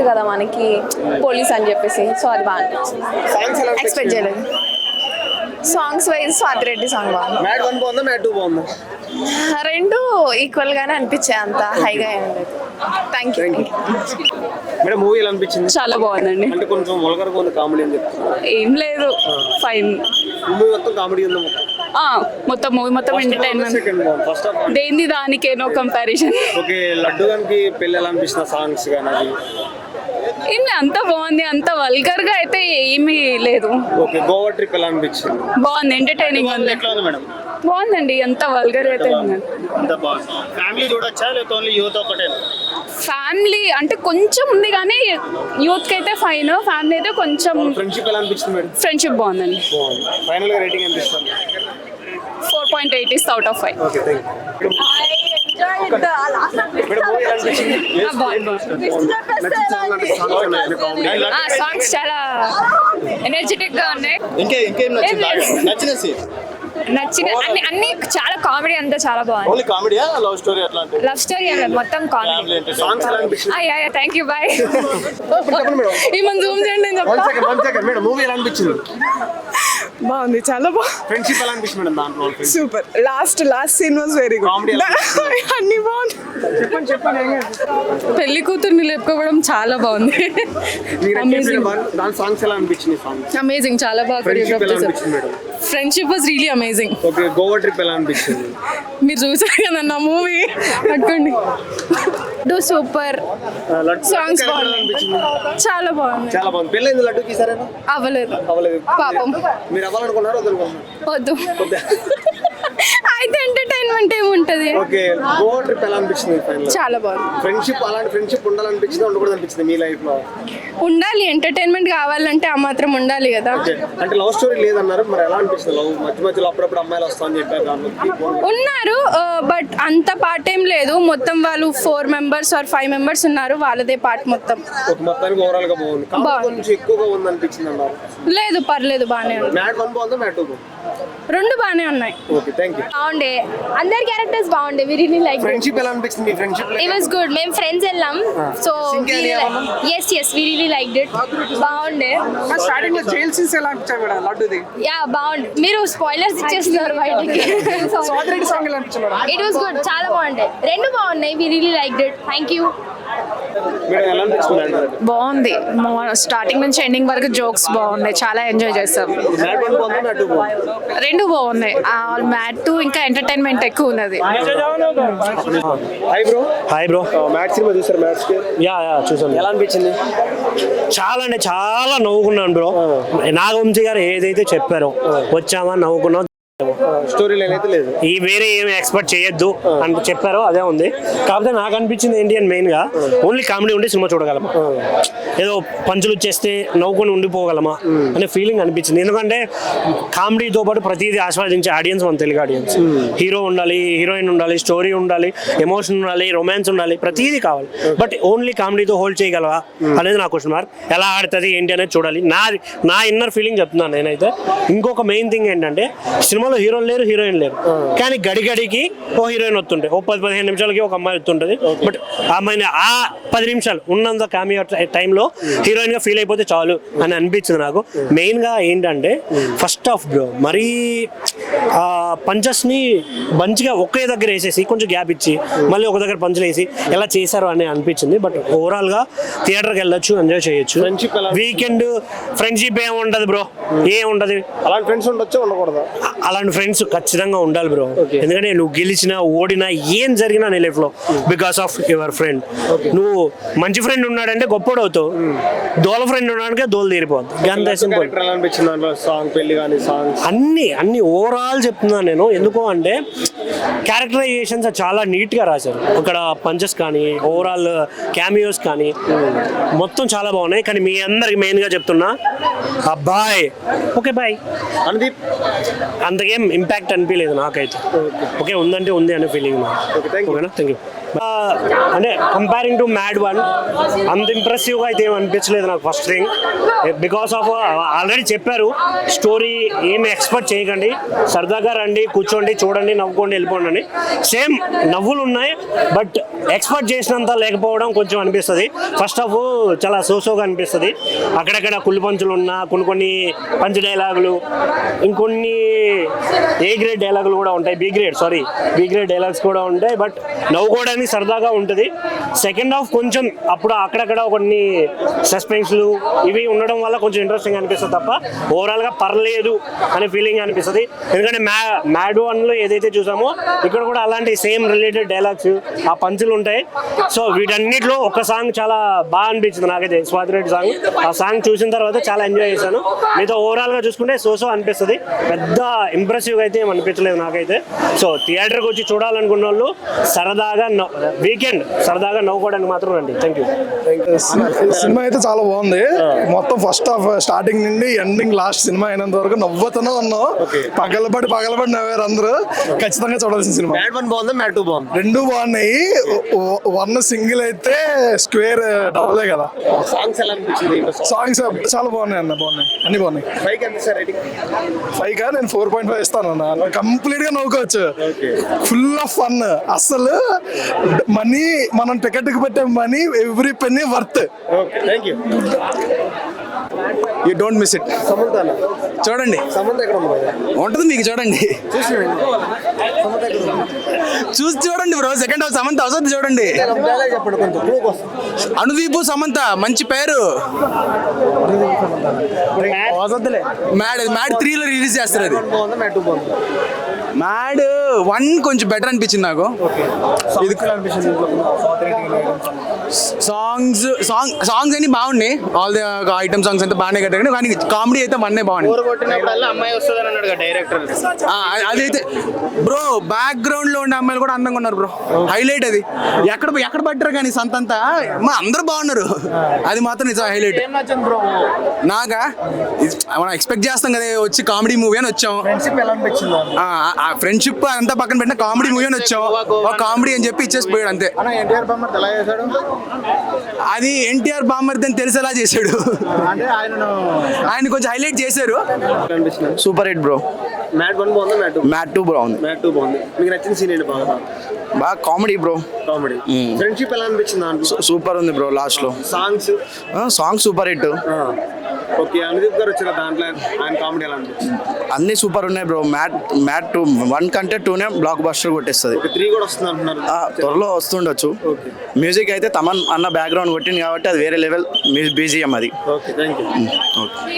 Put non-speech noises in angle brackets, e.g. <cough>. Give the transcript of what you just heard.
తెలియదు కదా మనకి పోలీస్ అని చెప్పేసి. సో అది బాగా ఎక్స్పెక్ట్ చేయలేదు. Songs wise Swathi Reddy song బాగుంది. మ్యాట్ వన్ బాగుందా? మ్యాట్ టూ బాగుందా? రెండు ఈక్వల్ గానే అనిపించాయి అంత హైగా ఏం లేదు. థ్యాంక్ యూ మేడం మూవీ ఎలా అనిపించింది? చాలా బాగుందండి. అంటే కొంచెం వల్గర్గా ఉంది కామెడీ అని చెప్తున్నారు. ఏం లేదు. ఫైన్ మూవీ మొత్తం కామెడీ ఉంది మొత్తం? మూవీ మొత్తం ఎంటర్టైన్మెంట్ దేని దానికే నో కంపారిజన్ ఓకే లడ్డు గానికి పెళ్ళి ఎలా అనిపిస్తున్న సాంగ్స్ కానీ అది ఏం అంత బాగుంది అంత వల్గర్గా అయితే ఏమీ లేదు. ఓకే గోవా ట్రిప్ ఎలా అనిపించింది? బాగుంది ఎంటర్టైనింగ్ ఉంది. ఎట్లా ఉంది మేడం? బాగుందండి అంత వల్గర్ అయితే ఉంది అంత బాగుంది. ఫ్యామిలీ చూడొచ్చా లేకపోతే ఓన్లీ యూత్ ఒకటే ఫ్యామిలీ అంటే కొంచెం ఉంది కానీ యూత్కి అయితే ఫైన్ ఫ్యామిలీ అయితే కొంచెం ఫ్రెండ్షిప్ ఎలా అనిపించింది మేడం? ఫ్రెండ్షిప్ బాగుందండి. బాగుంది. ఫైనల్గా రేటింగ్ ఎంత ఇస్తారు? Four point eight is out of five okay thank you songs చాలా ఎనర్జెటిక్గా ఉన్నాయి. ఇంకే. నచ్చిన సీన్? నచ్చిన అన్ని అన్ని చాలా కామెడీ అంతా చాలా బాగుంది. ఓన్లీ కామెడీయా లవ్ స్టోరీ లవ్ స్టోరీ మొత్తం కామెడీ. సాంగ్స్ ఎలా అనిపించింది అయ్యా థ్యాంక్ యూ బాయ్ మేడం. ఏమని జూమ్ చేయండి నేను వన్ చెప్తా second one second madam movie ఎలా అనిపించింది? బాగుంది చాలా బాగుంది ఫ్రెండ్షిప్ ఎలా అనిపించింది మేడం దాంట్లో? Friendship? Super last last scene was very good అన్ని బాగుంది. చెప్పండి చెప్పండి. పెళ్ళి కూతుర్ని లేపుకోవడం చాలా బాగుంది? దాని- సాంగ్స్ ఎలా అనిపించింది అమేజింగ్ చాలా బాగా friendship was really amazing okay Goa trip ఎలా అనిపించింది? మీరు చూసారు కదా నా మూవీ పట్టుకోండి. సూపర్. లడ్డు బాగున్నాయి. అనిపించింది? చాలా బాగుంది చాలా బాగుంది. పెళ్ళైంది లడ్డుకి సరేనా అవ్వలేదు. అవ్వలేదు. పాపం. మీరు అవ్వాలనుకున్నారు? వద్దు? ఎంటర్టైన్మెంట్ ఏముంటది? ఓకే గోవా ట్రిప్ ఎలా అనిపించింది ఫైనల్ చాలా బాగుంది. ఫ్రెండ్షిప్ అలాంటి ఫ్రెండ్షిప్ ఉండాలనిపించింది ఉండకూడదు అనిపించింది మీ లైఫ్లో? ఉండాలి ఎంటర్టైన్మెంట్ కావాలంటే ఆ మాత్రం ఉండాలి కదా. అంటే లవ్ స్టోరీ లేదన్నారు మరి ఎలా అనిపిస్తుంది లవ్ మధ్య మధ్యలో అప్పుడప్పుడు అమ్మాయిలు వస్తా అని చెప్పారు ఉన్నారు బట్ అంత పార్ట్ ఏం లేదు. మొత్తం వాళ్ళు four members or five members ఉన్నారు వాళ్ళదే పార్ట్ మొత్తం. మొత్తానికి ఓవరాల్గా బాగుంది. కొంచెం ఎక్కువగా ఉంది అనిపించింది అన్నారు. లేదు పర్లేదు బాగానే ఉంది. మ్యాట్ వన్ బాగుందా మ్యాట్ టూ రెండు బాగానే ఉన్నాయి. ఓకే థ్యాంక్ యూ బాగుండే. అందరి క్యారెక్టర్స్ బాగుండే వి రియలీ లైక్ ఫ్రెండ్షిప్ ఎలా అనిపించింది? మీ ఫ్రెండ్షిప్ ఇట్ వాస్ గుడ్ మేము ఫ్రెండ్స్ వెళ్ళాం. So? Yes yes we really like it బాగుండే. స్టార్టింగ్లో జైల్ సీన్స్ ఎలా అనిపించాయి మేడం? లడ్డుది. యా బాగుండే. మీరు స్పాయిలర్స్ ఇచ్చేస్తున్నారు బయటికి. <laughs> సాంగ్ ఎలా అనిపించింది మేడం? ఇట్ వాస్ గుడ్ చాలా బాగుండే. రెండు బాగున్నాయి. We really like it thank you బాగుంది. స్టార్టింగ్ నుంచి ఎండింగ్ వరకు జోక్స్ బాగున్నాయి. చాలా ఎంజాయ్ చేస్తాం మ్యాట్ టూ రెండు బాగున్నాయి. మ్యాట్ ఇంకా ఎంటర్టైన్మెంట్ ఎక్కువ ఉన్నది. Hi bro hi bro Mad cinema చూసారు? మ్యాట్స్ యా యా చూసాను. ఎలా అనిపించింది? చాలా అంటే చాలా నవ్వుకున్నాను బ్రో నాగవంశీ గారు ఏదైతే చెప్పారో వచ్చామా నవ్వుకున్నాం స్టోరీ లైన్ అయితే లేదు. ఈ వేరే ఏమి ఎక్స్పెక్ట్ చేయొద్దు అని చెప్పారో అదే ఉంది. కాకపోతే నాకు అనిపించింది ఏంటి అని మెయిన్గా ఓన్లీ కామెడీ ఉండి సినిమా చూడగలమా? ఏదో పంచులు చేస్తే నవ్వుకొని ఉండిపోగలమా? అనే ఫీలింగ్ అనిపించింది. ఎందుకంటే కామెడీతో పాటు ప్రతిదీ ఆస్వాదించే ఆడియన్స్ మన తెలుగు ఆడియన్స్ హీరో ఉండాలి హీరోయిన్ ఉండాలి స్టోరీ ఉండాలి ఎమోషన్ ఉండాలి రొమాన్స్ ఉండాలి ప్రతిదీ కావాలి. బట్ ఓన్లీ కామెడీతో హోల్డ్ చేయగలవా? అనేది నా క్వశ్చన్ మార్క్ ఎలా ఆడుతుంది ఏంటి అనేది చూడాలి. నా నా ఇన్నర్ ఫీలింగ్ చెప్తున్నాను నేనైతే. ఇంకొక మెయిన్ థింగ్ ఏంటంటే సినిమాలో హీరోలు లేరు హీరోయిన్ లేరు. కానీ గడి గడికి ఓ హీరోయిన్ వస్తుంటే ఓ పది పదిహేను నిమిషాలకి ఒక అమ్మాయి వస్తుంటది. బట్ ఆ అమ్మాయిని ఆ పది నిమిషాలు ఉన్నంత కామియో టైంలో హీరోయిన్గా ఫీల్ అయిపోతే చాలు అని అనిపించింది నాకు. మెయిన్గా ఏంటంటే ఫస్ట్ ఆఫ్ బ్రో మరీ ఆ పంచెస్ని మంచిగా ఒకే దగ్గర వేసేసి కొంచెం గ్యాప్ ఇచ్చి మళ్ళీ ఒక దగ్గర పంచులు వేసి ఎలా చేశారు అని అనిపించింది. బట్ ఓవరాల్గా థియేటర్కి వెళ్ళొచ్చు ఎంజాయ్ చేయొచ్చు? వీకెండ్ ఫ్రెండ్షిప్ ఏం ఉండదు బ్రో ఏం ఉండదు. అలాంటి ఫ్రెండ్స్ ఉండొచ్చా ఉండకూడదా? అలాంటి ఫ్రెండ్స్ ఖచ్చితంగా ఉండాలి బ్రో ఎందుకంటే నువ్వు గెలిచినా ఓడినా ఏం జరిగినా నీ లైఫ్లో బికాస్ ఆఫ్ యువర్ ఫ్రెండ్ నువ్వు మంచి ఫ్రెండ్ ఉన్నాడంటే గొప్పడు అవుతావు. దోల ఫ్రెండ్ ఉన్నాడంటే దోలు తీరిపోద్ది. సాంగ్స్ అన్ని అన్ని ఓవరాల్ చెప్తున్నాను నేను. ఎందుకు అంటే క్యారెక్టరైజేషన్స్ చాలా నీట్గా రాశారు. అక్కడ పంచెస్ కానీ ఓవరాల్ క్యామియోస్ కానీ మొత్తం చాలా బాగున్నాయి. కానీ మీ అందరికి మెయిన్గా చెప్తున్నా అబ్బాయ్. Okay bye. అనుదీప్ అంతకేం ఇంపాక్ట్ అనిపించలేదు నాకైతే. ఓకే. ఉందంటే ఉంది అనే ఫీలింగ్. ఓకేనా? థ్యాంక్ యూ అంటే కంపేరింగ్ టు మ్యాడ్ వన్ అంత ఇంప్రెసివ్గా అయితే ఏం అనిపించలేదు నాకు first thing because of already చెప్పారు స్టోరీ ఏమి ఎక్స్పెక్ట్ చేయకండి. సరదాగా రండి కూర్చోండి చూడండి నవ్వుకోండి వెళ్ళిపోండి అని. సేమ్ నవ్వులు ఉన్నాయి బట్ ఎక్స్పెక్ట్ చేసినంత లేకపోవడం కొంచెం అనిపిస్తుంది. ఫస్ట్ ఆఫ్ చాలా సోసోగా అనిపిస్తుంది. అక్కడక్కడ కుళ్ళు పంచులు ఉన్నా కొన్ని కొన్ని పంచ్ డైలాగులు ఇంకొన్ని ఏ గ్రేడ్ డైలాగులు కూడా ఉంటాయి. B grade sorry B grade dialogues కూడా ఉంటాయి బట్ నవ్వుకోవడానికి సరదాగా ఉంటుంది. సెకండ్ హాఫ్ కొంచెం అప్పుడు అక్కడక్కడ కొన్ని సస్పెన్స్లు ఇవి ఉండడం వల్ల కొంచెం ఇంట్రెస్టింగ్ అనిపిస్తుంది తప్ప ఓవరాల్గా పర్లేదు అనే ఫీలింగ్ అనిపిస్తుంది. ఎందుకంటే మ్యా మ్యాడ్ వన్లో ఏదైతే చూసామో ఇక్కడ కూడా అలాంటి సేమ్ రిలేటెడ్ డైలాగ్స్ ఆ పంచులు ఉంటాయి. సో వీటన్నిటిలో ఒక సాంగ్ చాలా బాగా అనిపించింది నాకైతే స్వాతిరెడ్డి సాంగ్ ఆ సాంగ్ చూసిన తర్వాత చాలా ఎంజాయ్ చేశాను. మీతో ఓవరాల్గా చూసుకుంటే సోసో అనిపిస్తుంది. పెద్ద ఇంప్రెసివ్గా అయితే ఏం అనిపించలేదు నాకైతే. సో థియేటర్కి వచ్చి చూడాలనుకున్న వాళ్ళు సరదాగా వీకెండ్ సరదాగా నవ్వుకోవడానికి మాత్రం రండి. థ్యాంక్ యూ సినిమా అయితే చాలా బాగుంది. మొత్తం ఫస్ట్ హాఫ్ స్టార్టింగ్ నుండి ఎండింగ్ లాస్ట్ సినిమా అయినంత వరకు నవ్వుతూనే ఉన్నాం. పగలబడి పగలబడి నవ్వారు అందరూ. ఖచ్చితంగా చూడాల్సిన సినిమా. మ్యాడ్ వన్ బాగుందా? మ్యాడ్ టూ బాగుంది? రెండు బాగున్నాయి. వన్ సింగిల్ అయితే స్క్వేర్ డబులే కదా. సాంగ్స్ ఎలా సాంగ్స్ చాలా బాగున్నాయి అన్న బాగున్నాయి. అన్ని బాగున్నాయి. ఫైవ్ కా నేను ఫోర్ పాయింట్ ఫైవ్ ఇస్తాను అన్న. కంప్లీట్గా నవ్వుకోవచ్చు. ఫుల్ ఆఫ్ ఫన్ అసలు మనీ మనం టికెట్కి పెట్టే money every penny worth you don't miss it చూడండి. ఉంటుంది మీకు చూడండి. చూసి చూడండి బ్రో సెకండ్ హాఫ్ సమంత అవసరం చూడండి. అనుదీపు సమంత మంచి పేరు. మ్యాడ్ మ్యాడ్ త్రీలో రిలీజ్ చేస్తారు అది. మ్యాడ్ వన్ కొంచెం బెటర్ అనిపించింది నాకు. ఇది అనిపించింది సాంగ్స్ సాంగ్ సాంగ్స్ అన్ని బాగున్నాయి. ఆల్ ది ఐటమ్ సాంగ్స్ అంతా బాగానే కట్టారు కానీ కామెడీ అయితే అన్నాడు డైరెక్టర్ ఆ, అదైతే బ్రో బ్యాక్గ్రౌండ్లో ఉండే అమ్మాయిలు కూడా అందంగా ఉన్నారు బ్రో హైలైట్ అది. ఎక్కడ ఎక్కడ పట్టారు కానీ సంతంతా మా అందరూ బాగున్నారు. అది మాత్రం నిజం హైలైట్ నాగా మనం ఎక్స్పెక్ట్ చేస్తాం కదా వచ్చి కామెడీ మూవీ అని వచ్చాం. ఫ్రెండ్షిప్ అంతా పక్కన పెట్టిన కామెడీ మూవీ అని వచ్చాం. కామెడీ అని చెప్పి ఇచ్చేసి పోయాడు అంతే. ఎన్టీఆర్ బొమ్మ ఎలా చేశాడు? అది ఎన్టీఆర్ బామ్మర్ది అని తెలిసేలా చేశాడు. ఆయన కొంచెం హైలైట్ చేశారు. Super hit bro. Mad one బాగుందా? మ్యాట్ టూ మ్యాట్ టూ బాగుంది. మ్యాట్ టూ బాగుంది. మీకు నచ్చిన సీన్ ఏంటి బాగా? బాగా కామెడీ బ్రో. కామెడీ. ఫ్రెండ్షిప్ ఎలా అనిపించింది దాంట్లో? సూపర్ ఉంది బ్రో లాస్ట్లో songs song super hit. Okay Anudeep garu వచ్చిన దాంట్లో ఆయన కామెడీ ఎలా అన్ని సూపర్ ఉన్నాయి bro. Mad mad two one కంటే టూనే బ్లాక్ బస్టర్ కొట్టేస్తుంది త్రీ కూడా వస్తుంది అంటున్నారు. త్వరలో వస్తుండొచ్చు. మ్యూజిక్ అయితే తమన్ అన్న బ్యాక్గ్రౌండ్ కొట్టింది కాబట్టి అది వేరే లెవెల్ బీజిఎం అది. Okay thank you okay.